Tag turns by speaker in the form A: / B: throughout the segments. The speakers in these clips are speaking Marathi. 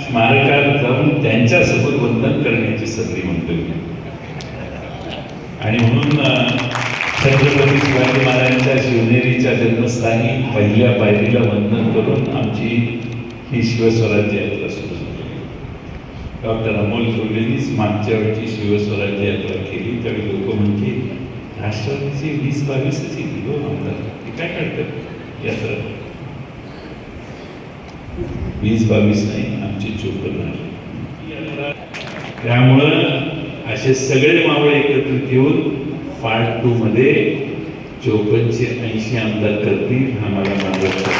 A: स्मारकात जाऊन त्यांच्यासोबत वंदन करण्याची संधी म्हणतो मी आणि म्हणून छत्रपती शिवाजी महाराजांच्या शिवनेरीच्या जन्मस्थानी पहिल्या पायरीला वंदन करून आमची ही शिवस्वराज्य यात्रा सुरू झाली. डॉक्टर अमोल कोल्हेनीच मागच्या वेळची शिवस्वराज्य यात्रा केली. त्यावेळी लोक म्हणते राष्ट्रवादीचे वीस बावीसच येतील हो आमदार. काय करतात यात्रा? वीस बावीस नाही आमची चोपन्न आहे. त्यामुळं असे सगळे मावळे एकत्रित येऊन पार्ट टू मध्ये चोपन्नचे ऐंशी आमदार करतील हा मला मानवाचा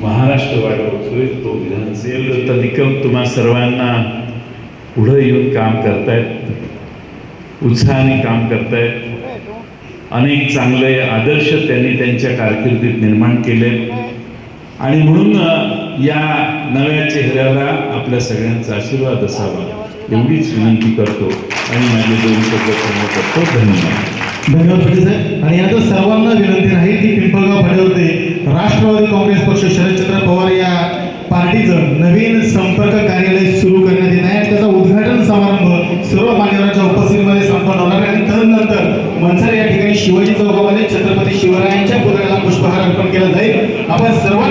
A: महाराष्ट्र वाढवतोय तो विधानसभेचा निकम तुम्हा सर्वांना पुढं येऊन काम करतायत उत्साहाने काम करतायत. अनेक चांगले आदर्श त्यांनी त्यांच्या कारकिर्दीत निर्माण केले आणि म्हणून या नव्या चेहऱ्याला आपल्या सगळ्यांचा आशीर्वाद असावा एवढीच विनंती करतो आणि माझे दोन शब्द पूर्ण करतो. धन्यवाद.
B: धन्यवाद पाटील साहेब. आणि आता सर्वांना विनंती राहील की पिंपळगाव फाट्यावरती राष्ट्रवादी काँग्रेस पक्ष शरदचंद्र पवार या पार्टीचं नवीन संपर्क कार्यालय सुरू करण्यात येत आहे. आणि त्याचा उद्घाटन समारंभ सर्व मान्यवरांच्या उपस्थितीमध्ये संपन्न होणार आहे. आणि तदनंतर मनसर या ठिकाणी शिवाजी चौकामध्ये छत्रपती शिवरायांच्या पुतळ्याला पुष्पहार अर्पण केला जाईल. आपण सर्वांनी